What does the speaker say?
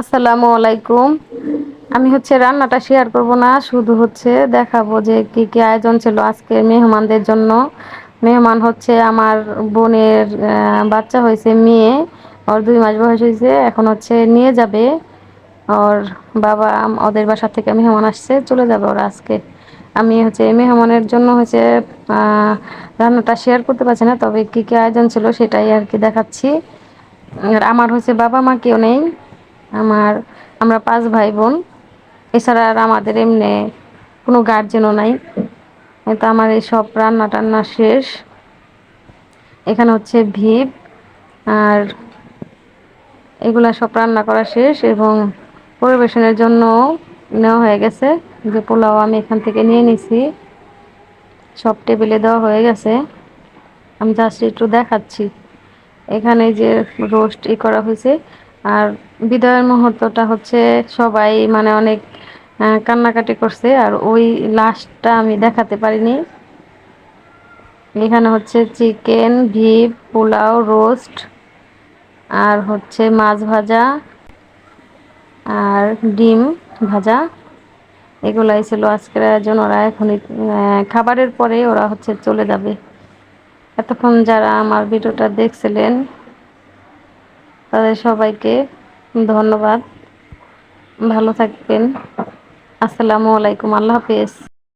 আসসালামু আলাইকুম। আমি হচ্ছে রান্নাটা শেয়ার করব না, শুধু হচ্ছে দেখাবো যে কি কি আয়োজন ছিল আজকে মেহমানদের জন্য। মেহমান হচ্ছে আমার বোনের বাচ্চা হয়েছে, মেয়ে। ওর দুই মাস বয়স হয়েছে, এখন হচ্ছে নিয়ে যাবে। ওর বাবা ওদের বাসা থেকে মেহমান আসছে, চলে যাবে ওরা আজকে। আমি হচ্ছে মেহমানের জন্য হচ্ছে রান্নাটা শেয়ার করতে পারছি না, তবে কী কী আয়োজন ছিল সেটাই আর কি দেখাচ্ছি। আর আমার হচ্ছে বাবা মা কেউ নেই। আমার, আমরা পাঁচ ভাই বোন এছাড়া আর আমাদের এমনি কোনো গার্জেনও নাই। তো আমার এই সব রান্না টান্না শেষ। এখানে হচ্ছে ভিপ আর এগুলা সব রান্না করা শেষ এবং পরিবেশনের জন্য নেওয়া হয়ে গেছে। যে পোলাও আমি এখান থেকে নিয়ে নিছি। সব টেবিলে দেওয়া হয়ে গেছে। আমি জাস্ট একটু দেখাচ্ছি। এখানে যে রোস্ট ই করা হয়েছে। আর বিদায়ের মুহূর্তটা হচ্ছে সবাই মানে অনেক কান্নাকাটি করছে আর ওই লাস্টটা আমি দেখাতে পারিনি। এখানে হচ্ছে চিকেন, ভিপ, পোলাও, রোস্ট আর হচ্ছে মাছ ভাজা আর ডিম ভাজা। এগুলাই ছিল আজকের আয়োজন। ওরা এখন খাবারের পরে ওরা হচ্ছে চলে যাবে। এতক্ষণ যারা আমার ভিডিওটা দেখছিলেন তাদের সবাইকে ধন্যবাদ। ভালো থাকবেন। আসসালামু আলাইকুম। আল্লাহ হাফিজ।